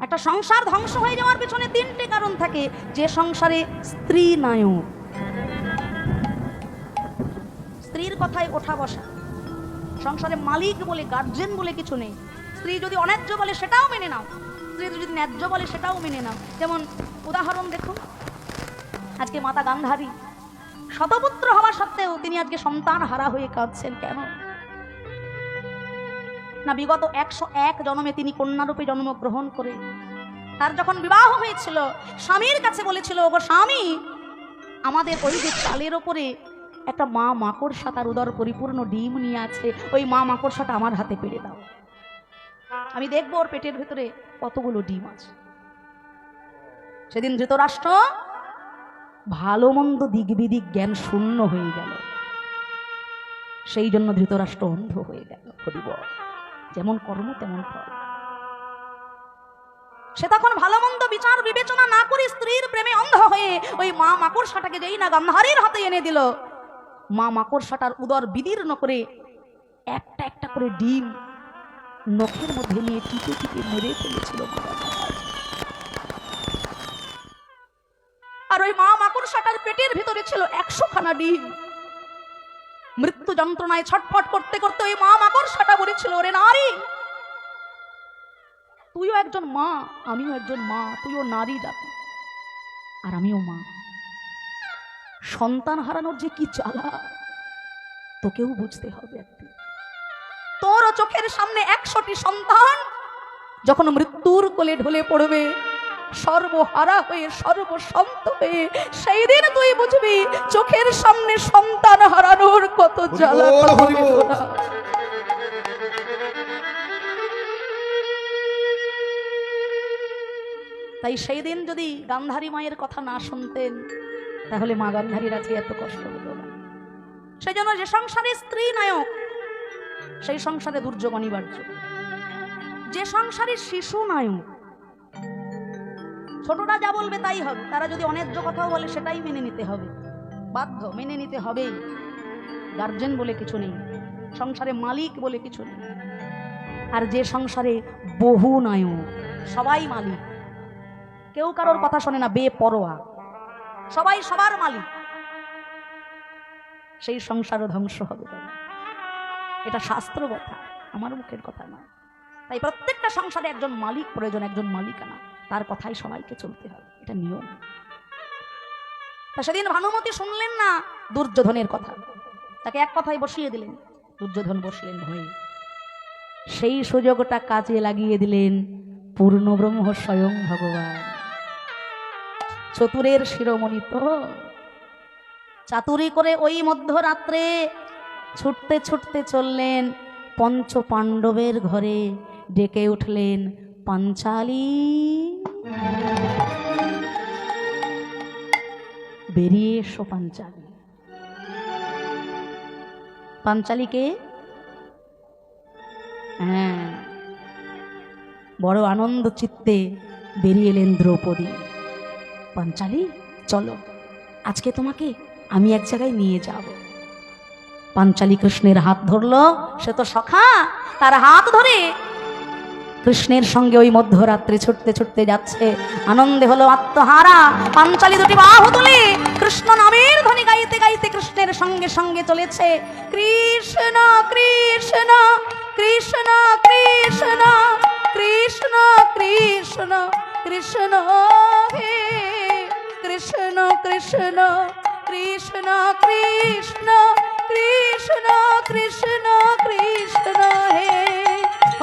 একটা সংসার ধ্বংস হয়ে যাওয়ার পেছনে তিনটে কারণ থাকে। যে সংসারে স্ত্রী নায়ক স্ত্রীর কথায় ওঠা বসা। সংসারে মালিক বলে গার্জেন বলে কিছু নেই। স্ত্রী যদি অন্যায্য বলে, সেটাও মেনে নাও। স্ত্রী যদি ন্যায্য বলে, সেটাও মেনে নাও। যেমন উদাহরণ দেখুন। আজকে মাতা গান্ধারী শতপুত্র হওয়া সত্ত্বেও তিনি আজকে সন্তান হারা হয়ে কাঁদছেন কেন? না, বিগত একশো এক জন্মে তিনি কন্যারূপে জন্মগ্রহণ করে। তার যখন বিবাহ হয়েছিল, স্বামীর কাছে বলেছিল, ওগো স্বামী, আমাদের ওই যে চালের ওপরে একটা মা মাকড়সা, তার উদর পরিপূর্ণ ডিম নিয়ে আছে, ওই মা মাকড়সাটা আমার হাতে পেড়ে দাও। আমি দেখব ওর পেটের ভেতরে কতগুলো ডিম আছে। সেদিন ধৃতরাষ্ট্র ভালো মন্দ দিগবিদিক জ্ঞান শূন্য হয়ে গেল। সেই জন্য ধৃতরাষ্ট্র অন্ধ হয়ে গেল হরিব যেমন কর্ম, তেমন ফল। সে তখন ভালো মন্দ বিচার বিবেচনা না করে স্ত্রীর প্রেমে অন্ধ হয়ে ওই মা মাকড়সাটাকে যেই না গান্ধারীর হাতে এনে দিল। মা মাকড়সাটার উদর বিদীর্ণ করে একটা একটা করে ডিম নখের মধ্যে নিয়ে টিপে টিপে মেরে ফেলেছিল আর ওই মা মাকড়সাটার পেটের ভিতরে ছিল একশো খানা ডিম। মৃত্যু যন্ত্রণায় ছটফট করতে করতে ওই মা মাকড়সাটা বলেছিল, ওরে নারী, তুইও একজন মা, আমিও একজন মা, তুইও নারী জাতি, আর আমিও মা। সন্তান হারানোর যে কি চালা, তোকেও বুঝতে হবে একদিন। তোর চোখের সামনে একশোটি সন্তান যখন মৃত্যুর কোলে ঢলে পড়বে সর্বহারা হয়ে সর্বসন্ত হয়ে সেই দিন তুই বুঝবি চোখের সামনে সন্তান হারানোর কত জ্বালা। তাই সেই দিন যদি গান্ধারী মায়ের কথা না শুনতেন তাহলে মা গান্ধারীর আজকে এত কষ্ট হতো না। সেই জন্য যে সংসারে স্ত্রী নায়ক সেই সংসারে দুর্যোগ অনিবার্য। যে সংসারে শিশু নায়ক ছোটরা যা বলবে তাই হবে। তারা যদি অন্যায্য কথাও বলে, সেটাই মেনে নিতে হবে। বাধ্য, মেনে নিতে হবেই গার্জেন বলে কিছু নেই, সংসারে মালিক বলে কিছু নেই। আর যে সংসারে বহু নায়ক সবাই মালিক। কেউ কারোর কথা শোনে না, বেপরোয়া। সবাই সবার মালিক। সেই সংসারও ধ্বংস হবে এটা শাস্ত্র কথা, আমার মুখের কথা নয়। তাই প্রত্যেকটা সংসারে একজন মালিক প্রয়োজন, একজন মালিকানা। তার কথাই সবাইকে চলতে হবে, এটা নিয়ম। তা সেদিন ভানুমতি শুনলেন না দুর্যোধনের কথা। তাকে এক কথায় বসিয়ে দিলেন, দুর্যোধন বসলেন ভয়ে সেই সুযোগটা কাজে লাগিয়ে দিলেন পূর্ণ ব্রহ্ম স্বয়ং ভগবান। চতুরের শিরোমণি তো, চাতুরি করে ওই মধ্যরাত্রে ছুটতে ছুটতে চললেন পঞ্চ পাণ্ডবের ঘরে, ডেকে উঠলেন পাঞ্চালী। বেরিয়ে এসো পাঞ্চালী। পাঞ্চালীকে হ্যাঁ। বড় আনন্দ চিত্তে বেরিয়ে এলেন দ্রৌপদী। পাঞ্চালী, চলো, আজকে তোমাকে আমি এক জায়গায় নিয়ে যাব। পাঞ্চালী কৃষ্ণের হাত ধরলো, সে তো সখা, তার হাত ধরে কৃষ্ণের সঙ্গে ওই মধ্যরাত্রে ছুটতে ছুটতে যাচ্ছে। আনন্দে হলো আত্মহারা। পাঞ্চালী দুটি বাহু তুলে কৃষ্ণ নামের ধ্বনি গাইতে গাইতে কৃষ্ণের সঙ্গে সঙ্গে চলেছে। কৃষ্ণ কৃষ্ণ কৃষ্ণ কৃষ্ণ কৃষ্ণ কৃষ্ণ কৃষ্ণ, হে কৃষ্ণ কৃষ্ণ কৃষ্ণ কৃষ্ণ। কৃষ্ণ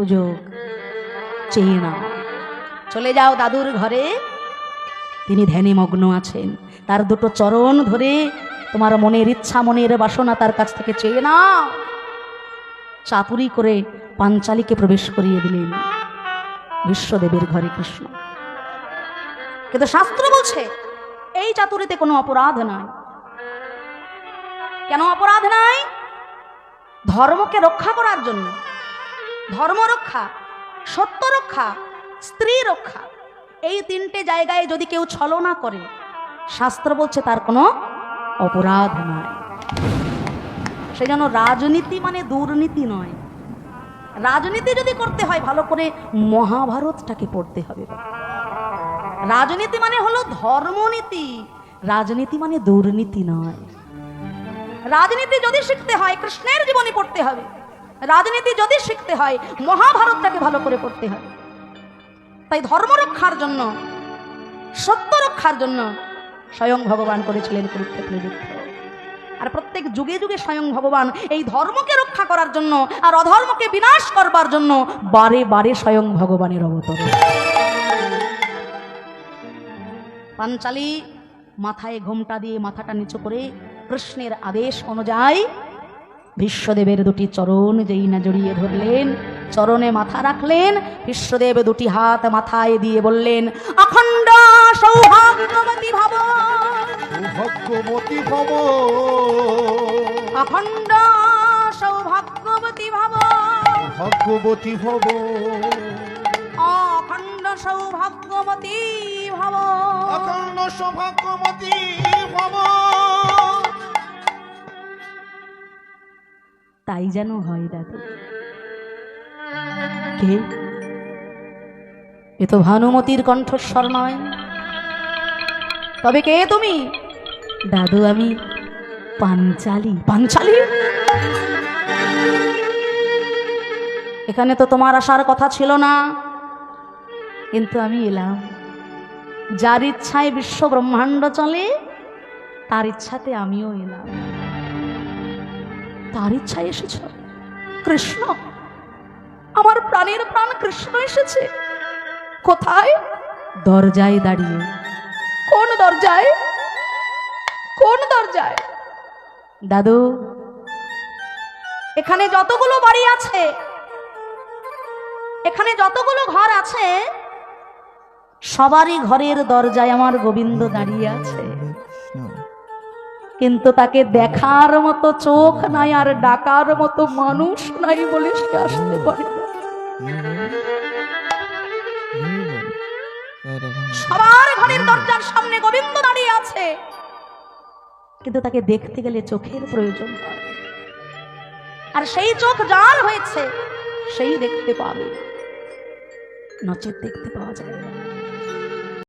সুযোগ, চেয়ে নাও। চলে যাও দাদুর ঘরে। তিনি ধ্যানে মগ্ন আছেন। তার দুটো চরণ ধরে তোমার মনের ইচ্ছা, মনের বাসনা তার কাছ থেকে চেয়ে নাও। চাতুরি করে পাঞ্চালীকে প্রবেশ করিয়ে দিলেন বিশ্বদেবের ঘরে কৃষ্ণ। কিন্তু শাস্ত্র বলছে, এই চাতুরিতে কোনো অপরাধ নাই। কেন অপরাধ নাই? ধর্মকে রক্ষা করার জন্য। ধর্ম রক্ষা সত্য রক্ষা স্ত্রী রক্ষা এই তিনটে জায়গায় যদি কেউ ছলনা করে, শাস্ত্র বলছে তার কোনো অপরাধ নয় সে যেন রাজনীতি মানে দুর্নীতি নয়। রাজনীতি যদি করতে হয়, ভালো করে মহাভারতটাকে পড়তে হবে রাজনীতি মানে হলো ধর্মনীতি, রাজনীতি মানে দুর্নীতি নয়। রাজনীতি যদি শিখতে হয়, কৃষ্ণের জীবনী পড়তে হবে। রাজনীতি যদি শিখতে হয়, মহাভারতটাকে ভালো করে পড়তে হয়। তাই ধর্ম রক্ষার জন্য, সত্য রক্ষার জন্য স্বয়ং ভগবান করেছিলেন কুরুক্ষেত্রের যুদ্ধ। আর প্রত্যেক যুগে যুগে স্বয়ং ভগবান এই ধর্মকে রক্ষা করার জন্য আর অধর্মকে বিনাশ করবার জন্য বারে বারে স্বয়ং ভগবানের অবতরণ। পাঞ্চালী মাথায় ঘোমটা দিয়ে মাথাটা নিচু করে কৃষ্ণের আদেশ অনুযায়ী বিশ্বদেবের দুটি চরণ যেই না জড়িয়ে ধরলেন চরণে মাথা রাখলেন বিশ্বদেব দুটি হাত মাথায় দিয়ে বললেন অখণ্ড সৌভাগ্যবতী ভব। ভগবতী ভব। অখণ্ড সৌভাগ্যবতী ভব। ভগবতী ভব। অখণ্ড সৌভাগ্যবতী ভব। অখণ্ড সৌভাগ্যবতী ভব। তাই যেন হয় দাদু। কে? এ তো ভানুমতির কণ্ঠস্বর নয়। তবে কে তুমি? দাদু, আমি পাঞ্চালি। পাঞ্চালি? এখানে তো তোমার আসার কথা ছিল না। কিন্তু আমি এলাম। যার ইচ্ছায় বিশ্ব ব্রহ্মাণ্ড চলে, তার ইচ্ছাতে আমিও এলাম। তার ইচ্ছায় এসেছ। কৃষ্ণ, আমার প্রাণের প্রাণ কৃষ্ণ এসেছে। কোথায়? দরজায় দাঁড়িয়ে। কোন দরজায়? কোন দরজায়? দাদু, এখানে যতগুলো বাড়ি আছে, এখানে যতগুলো ঘর আছে, সবারই ঘরের দরজায় আমার গোবিন্দ দাঁড়িয়ে আছে। কিন্তু তাকে দেখার মতো চোখ নাই আর ডাকার মতো মানুষ নাই বলে সে আসতে পারে সবার ঘরের দরজার সামনে গোবিন্দ দাঁড়িয়ে আছে। কিন্তু তাকে দেখতে গেলে চোখের প্রয়োজন হয়। আর সেই চোখ যার হয়েছে, সেই দেখতে পাবে। নচেত দেখতে পাওয়া যায় না।